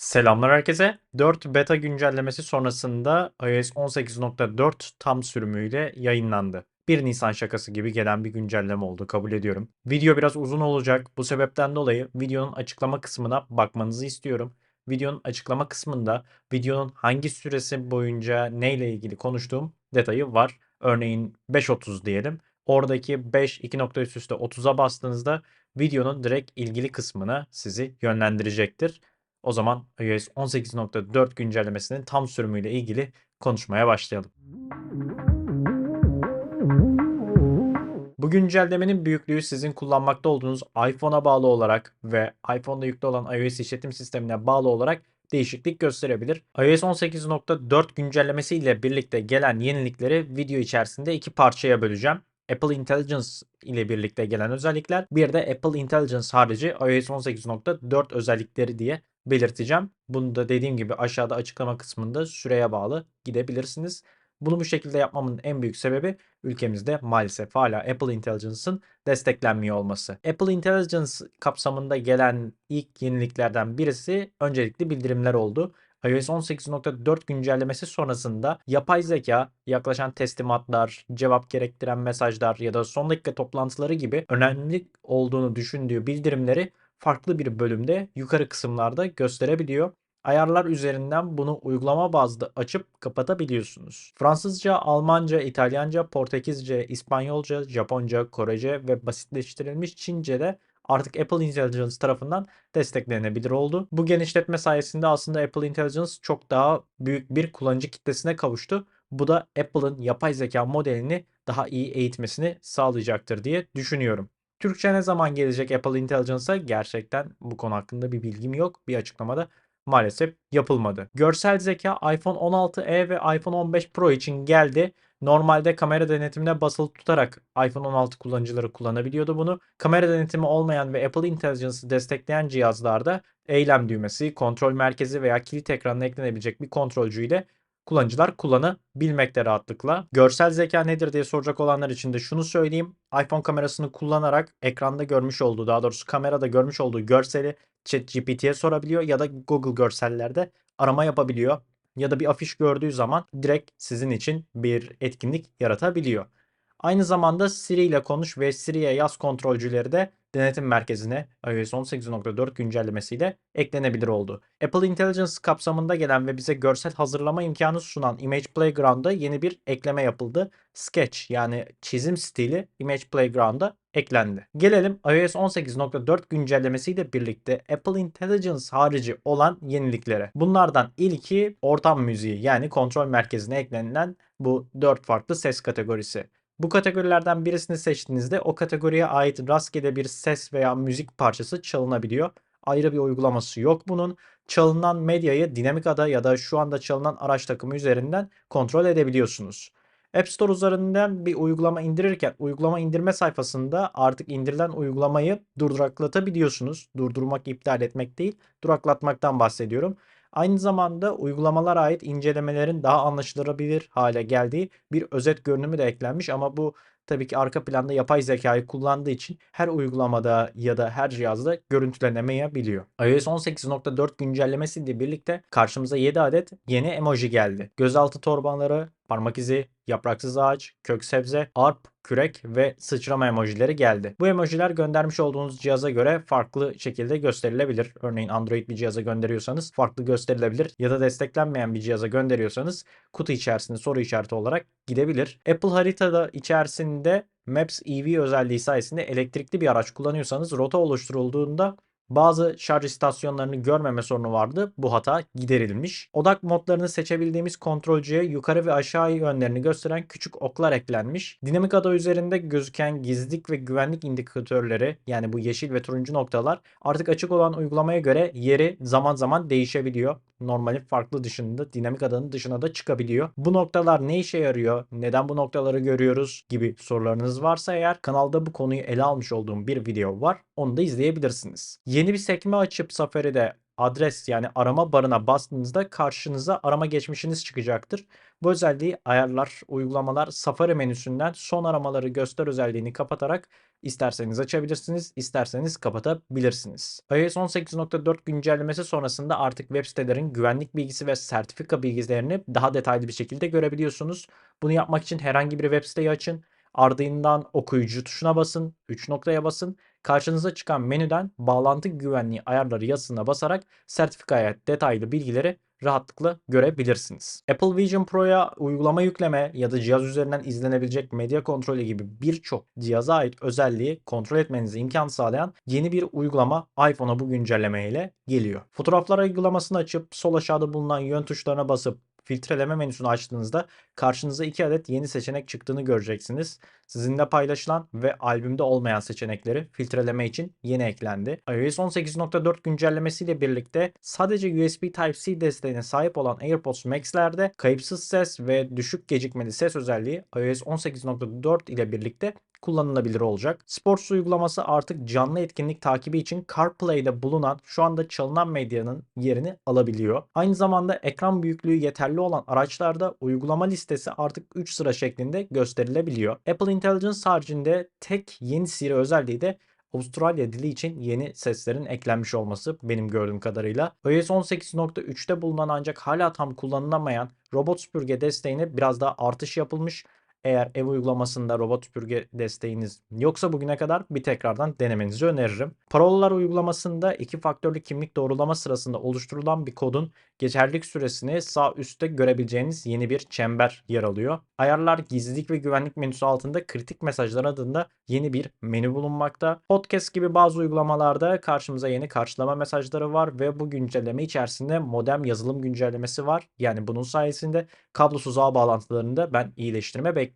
Selamlar herkese. 4 beta güncellemesi sonrasında iOS 18.4 tam sürümüyle yayınlandı. 1 Nisan şakası gibi gelen bir güncelleme oldu kabul ediyorum. Video biraz uzun olacak. Bu sebepten dolayı videonun açıklama kısmına bakmanızı istiyorum. Videonun açıklama kısmında videonun hangi süresi boyunca neyle ilgili konuştuğum detayı var. Örneğin 5.30 diyelim. Oradaki 5 2 nokta üst üste 30'a bastığınızda videonun direkt ilgili kısmına sizi yönlendirecektir. O zaman iOS 18.4 güncellemesinin tam sürümüyle ilgili konuşmaya başlayalım. Bu güncellemenin büyüklüğü sizin kullanmakta olduğunuz iPhone'a bağlı olarak ve iPhone'da yüklü olan iOS işletim sistemine bağlı olarak değişiklik gösterebilir. iOS 18.4 güncellemesi ile birlikte gelen yenilikleri video içerisinde iki parçaya böleceğim. Apple Intelligence ile birlikte gelen özellikler, bir de Apple Intelligence harici iOS 18.4 özellikleri diye belirteceğim. Bunu da dediğim gibi aşağıda açıklama kısmında süreye bağlı gidebilirsiniz. Bunu bu şekilde yapmamın en büyük sebebi ülkemizde maalesef hala Apple Intelligence'ın desteklenmiyor olması. Apple Intelligence kapsamında gelen ilk yeniliklerden birisi öncelikli bildirimler oldu. iOS 18.4 güncellemesi sonrasında yapay zeka, yaklaşan teslimatlar, cevap gerektiren mesajlar ya da son dakika toplantıları gibi önemli olduğunu düşündüğü bildirimleri farklı bir bölümde yukarı kısımlarda gösterebiliyor. Ayarlar üzerinden bunu uygulama bazlı açıp kapatabiliyorsunuz. Fransızca, Almanca, İtalyanca, Portekizce, İspanyolca, Japonca, Korece ve basitleştirilmiş Çince de artık Apple Intelligence tarafından desteklenebilir oldu. Bu genişletme sayesinde aslında Apple Intelligence çok daha büyük bir kullanıcı kitlesine kavuştu. Bu da Apple'ın yapay zeka modelini daha iyi eğitmesini sağlayacaktır diye düşünüyorum. Türkçe ne zaman gelecek Apple Intelligence'a gerçekten bu konu hakkında bir bilgim yok. Bir açıklamada maalesef yapılmadı. Görsel zeka iPhone 16e ve iPhone 15 Pro için geldi. Normalde kamera denetimine basılı tutarak iPhone 16 kullanıcıları kullanabiliyordu bunu. Kamera denetimi olmayan ve Apple Intelligence'ı destekleyen cihazlarda eylem düğmesi, kontrol merkezi veya kilit ekranına eklenebilecek bir kontrolcü ile kullanıcılar kullanabilmekte rahatlıkla. Görsel zeka nedir diye soracak olanlar için de şunu söyleyeyim. iPhone kamerasını kullanarak ekranda görmüş olduğu, daha doğrusu kamerada görmüş olduğu görseli ChatGPT'ye sorabiliyor ya da Google görsellerde arama yapabiliyor. Ya da bir afiş gördüğü zaman direkt sizin için bir etkinlik yaratabiliyor. Aynı zamanda Siri ile konuş ve Siri'ye yaz kontrolcüleri de denetim merkezine iOS 18.4 güncellemesiyle eklenebilir oldu. Apple Intelligence kapsamında gelen ve bize görsel hazırlama imkanı sunan Image Playground'a yeni bir ekleme yapıldı. Sketch yani çizim stili Image Playground'a eklendi. Gelelim iOS 18.4 güncellemesiyle birlikte Apple Intelligence harici olan yeniliklere. Bunlardan ilki ortam müziği yani kontrol merkezine eklenilen bu 4 farklı ses kategorisi. Bu kategorilerden birisini seçtiğinizde o kategoriye ait rastgele bir ses veya müzik parçası çalınabiliyor. Ayrı bir uygulaması yok bunun. Çalınan medyayı dinamik ada ya da şu anda çalınan araç takımı üzerinden kontrol edebiliyorsunuz. App Store üzerinden bir uygulama indirirken uygulama indirme sayfasında artık indirilen uygulamayı duraklatabiliyorsunuz. Durdurmak, iptal etmek değil, duraklatmaktan bahsediyorum. Aynı zamanda uygulamalara ait incelemelerin daha anlaşılabilir hale geldiği bir özet görünümü de eklenmiş ama bu tabii ki arka planda yapay zekayı kullandığı için her uygulamada ya da her cihazda görüntülenemeyebiliyor. iOS 18.4 güncellemesiyle birlikte karşımıza 7 adet yeni emoji geldi. Gözaltı torbaları, parmak izi, yapraksız ağaç, kök sebze, arp, kürek ve sıçrama emojileri geldi. Bu emojiler göndermiş olduğunuz cihaza göre farklı şekilde gösterilebilir. Örneğin Android bir cihaza gönderiyorsanız farklı gösterilebilir ya da desteklenmeyen bir cihaza gönderiyorsanız kutu içerisinde soru işareti olarak gidebilir. Apple haritada içerisinde Maps EV özelliği sayesinde elektrikli bir araç kullanıyorsanız rota oluşturulduğunda bazı şarj istasyonlarını görmeme sorunu vardı. Bu hata giderilmiş. Odak modlarını seçebildiğimiz kontrolcüye yukarı ve aşağı yönlerini gösteren küçük oklar eklenmiş. Dinamik ada üzerinde gözüken gizlilik ve güvenlik indikatörleri yani bu yeşil ve turuncu noktalar artık açık olan uygulamaya göre yeri zaman zaman değişebiliyor. Normalin farklı dışında dinamik adanın dışına da çıkabiliyor. Bu noktalar ne işe yarıyor? Neden bu noktaları görüyoruz? gibi sorularınız varsa eğer kanalda bu konuyu ele almış olduğum bir video var. Onu da izleyebilirsiniz. Yeni bir sekme açıp Safari'de adres yani arama barına bastığınızda karşınıza arama geçmişiniz çıkacaktır. Bu özelliği ayarlar, uygulamalar Safari menüsünden son aramaları göster özelliğini kapatarak isterseniz açabilirsiniz, isterseniz kapatabilirsiniz. iOS 18.4 güncellemesi sonrasında artık web sitelerin güvenlik bilgisi ve sertifika bilgilerini daha detaylı bir şekilde görebiliyorsunuz. Bunu yapmak için herhangi bir web siteyi açın. Ardından okuyucu tuşuna basın, 3 noktaya basın. Karşınıza çıkan menüden bağlantı güvenliği ayarları yazısına basarak sertifikaya detaylı bilgileri rahatlıkla görebilirsiniz. Apple Vision Pro'ya uygulama yükleme ya da cihaz üzerinden izlenebilecek medya kontrolü gibi birçok cihaza ait özelliği kontrol etmenize imkan sağlayan yeni bir uygulama iPhone'a bu güncelleme ile geliyor. Fotoğraflar uygulamasını açıp sol aşağıda bulunan yön tuşlarına basıp filtreleme menüsünü açtığınızda karşınıza iki adet yeni seçenek çıktığını göreceksiniz. Sizinle paylaşılan ve albümde olmayan seçenekleri filtreleme için yeni eklendi. iOS 18.4 güncellemesiyle birlikte sadece USB Type-C desteğine sahip olan AirPods Max'lerde kayıpsız ses ve düşük gecikmeli ses özelliği iOS 18.4 ile birlikte kullanılabilir olacak. Sports uygulaması artık canlı etkinlik takibi için CarPlay'de bulunan şu anda çalınan medyanın yerini alabiliyor. Aynı zamanda ekran büyüklüğü yeterli olan araçlarda uygulama listesi artık 3 sıra şeklinde gösterilebiliyor. Apple Intelligence haricinde tek yeni Siri özelliği de Avustralya dili için yeni seslerin eklenmiş olması benim gördüğüm kadarıyla. iOS 18.3'te bulunan ancak hala tam kullanılamayan robot süpürge desteğine biraz daha artış yapılmış. Eğer ev uygulamasında robot süpürge desteğiniz yoksa bugüne kadar bir tekrardan denemenizi öneririm. Parolalar uygulamasında iki faktörlü kimlik doğrulama sırasında oluşturulan bir kodun geçerlilik süresini sağ üstte görebileceğiniz yeni bir çember yer alıyor. Ayarlar gizlilik ve güvenlik menüsü altında kritik mesajlar adında yeni bir menü bulunmakta. Podcast gibi bazı uygulamalarda karşımıza yeni karşılama mesajları var ve bu güncelleme içerisinde modem yazılım güncellemesi var. Yani bunun sayesinde kablosuz ağ bağlantılarında ben iyileştirme bekliyorum.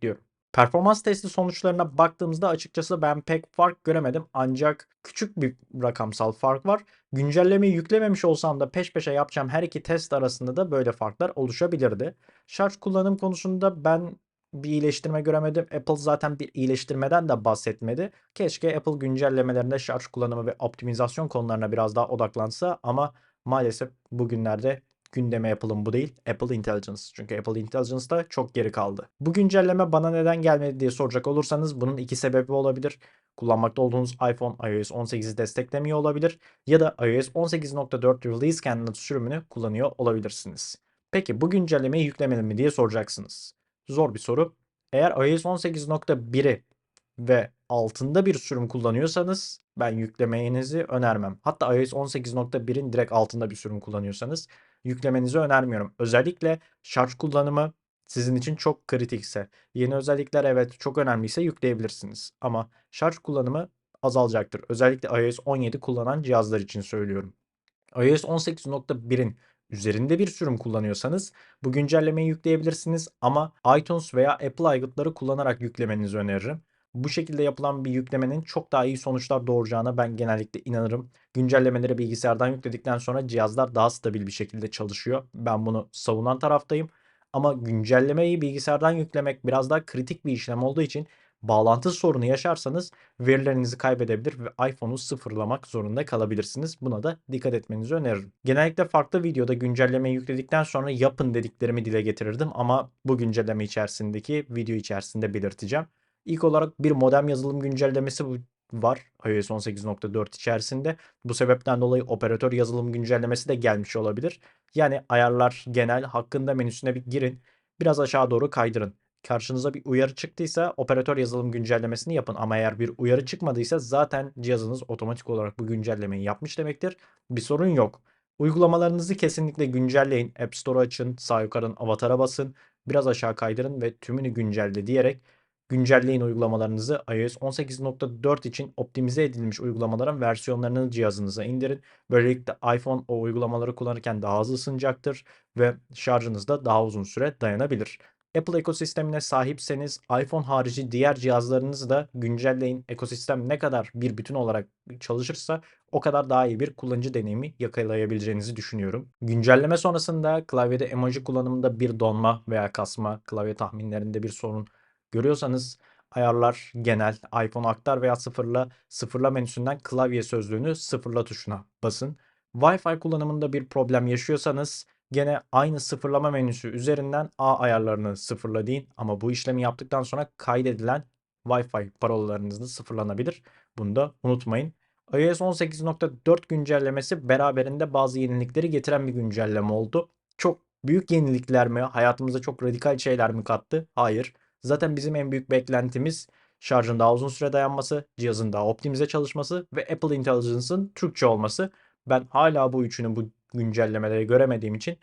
Performans testi sonuçlarına baktığımızda açıkçası ben pek fark göremedim ancak küçük bir rakamsal fark var. Güncellemeyi yüklememiş olsam da peş peşe yapacağım her iki test arasında da böyle farklar oluşabilirdi. Şarj kullanım konusunda ben bir iyileştirme göremedim. Apple zaten bir iyileştirmeden de bahsetmedi. Keşke Apple güncellemelerinde şarj kullanımı ve optimizasyon konularına biraz daha odaklansa ama maalesef bugünlerde gündeme Apple'ın bu değil. Apple Intelligence. Çünkü Apple Intelligence'da çok geri kaldı. Bu güncelleme bana neden gelmedi diye soracak olursanız bunun iki sebebi olabilir. Kullanmakta olduğunuz iPhone iOS 18'i desteklemiyor olabilir ya da iOS 18.4 Release Candidate sürümünü kullanıyor olabilirsiniz. Peki bu güncellemeyi yüklemeli mi diye soracaksınız. Zor bir soru. Eğer iOS 18.1'i ve altında bir sürüm kullanıyorsanız ben yüklemenizi önermem. Hatta iOS 18.1'in direkt altında bir sürüm kullanıyorsanız yüklemenizi önermiyorum. Özellikle şarj kullanımı sizin için çok kritikse, yeni özellikler evet çok önemliyse yükleyebilirsiniz. Ama şarj kullanımı azalacaktır. Özellikle iOS 17 kullanan cihazlar için söylüyorum. iOS 18.1'in üzerinde bir sürüm kullanıyorsanız bu güncellemeyi yükleyebilirsiniz ama iTunes veya Apple aygıtları kullanarak yüklemenizi öneririm. Bu şekilde yapılan bir yüklemenin çok daha iyi sonuçlar doğuracağına ben genellikle inanırım. Güncellemeleri bilgisayardan yükledikten sonra cihazlar daha stabil bir şekilde çalışıyor. Ben bunu savunan taraftayım. Ama güncellemeyi bilgisayardan yüklemek biraz daha kritik bir işlem olduğu için bağlantı sorunu yaşarsanız verilerinizi kaybedebilir ve iPhone'u sıfırlamak zorunda kalabilirsiniz. Buna da dikkat etmenizi öneririm. Genellikle farklı videoda güncellemeyi yükledikten sonra yapın dediklerimi dile getirirdim ama bu güncelleme içerisindeki video içerisinde belirteceğim. İlk olarak bir modem yazılım güncellemesi var iOS 18.4 içerisinde. Bu sebepten dolayı operatör yazılım güncellemesi de gelmiş olabilir. Yani ayarlar genel hakkında menüsüne bir girin. Biraz aşağı doğru kaydırın. Karşınıza bir uyarı çıktıysa operatör yazılım güncellemesini yapın. Ama eğer bir uyarı çıkmadıysa zaten cihazınız otomatik olarak bu güncellemeyi yapmış demektir. Bir sorun yok. Uygulamalarınızı kesinlikle güncelleyin. App Store açın, sağ yukarıdan avatara basın, biraz aşağı kaydırın ve tümünü güncelle diyerek güncelleyin uygulamalarınızı. iOS 18.4 için optimize edilmiş uygulamaların versiyonlarını cihazınıza indirin. Böylelikle iPhone o uygulamaları kullanırken daha hızlı ısınacaktır ve şarjınız da daha uzun süre dayanabilir. Apple ekosistemine sahipseniz iPhone harici diğer cihazlarınızı da güncelleyin. Ekosistem ne kadar bir bütün olarak çalışırsa o kadar daha iyi bir kullanıcı deneyimi yakalayabileceğinizi düşünüyorum. Güncelleme sonrasında klavyede emoji kullanımında bir donma veya kasma, klavye tahminlerinde bir sorun görüyorsanız ayarlar genel iPhone aktar veya sıfırla sıfırla menüsünden klavye sözlüğünü sıfırla tuşuna basın. Wi-Fi kullanımında bir problem yaşıyorsanız gene aynı sıfırlama menüsü üzerinden A ayarlarını sıfırla deyin ama bu işlemi yaptıktan sonra kaydedilen Wi-Fi parolalarınız da sıfırlanabilir. Bunu da unutmayın. iOS 18.4 güncellemesi beraberinde bazı yenilikleri getiren bir güncelleme oldu. Çok büyük yenilikler mi? Hayatımıza çok radikal şeyler mi kattı? Hayır. Zaten bizim en büyük beklentimiz şarjın daha uzun süre dayanması, cihazın daha optimize çalışması ve Apple Intelligence'ın Türkçe olması. Ben hala bu üçünü bu güncellemeleri göremediğim için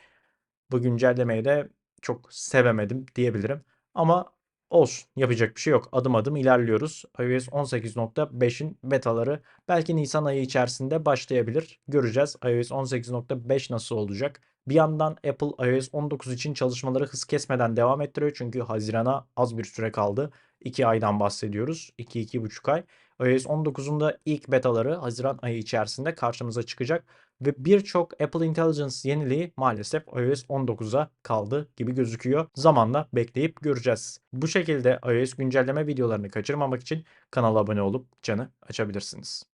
bu güncellemeyi de çok sevemedim diyebilirim. Ama olsun yapacak bir şey yok. Adım adım ilerliyoruz. iOS 18.5'in betaları belki Nisan ayı içerisinde başlayabilir. Göreceğiz iOS 18.5 nasıl olacak. Bir yandan Apple iOS 19 için çalışmaları hız kesmeden devam ettiriyor. Çünkü Haziran'a az bir süre kaldı. 2 aydan bahsediyoruz. 2-2,5 ay. iOS 19'un da ilk betaları Haziran ayı içerisinde karşımıza çıkacak. Ve birçok Apple Intelligence yeniliği maalesef iOS 19'a kaldı gibi gözüküyor. Zamanla bekleyip göreceğiz. Bu şekilde iOS güncelleme videolarını kaçırmamak için kanala abone olup canı açabilirsiniz.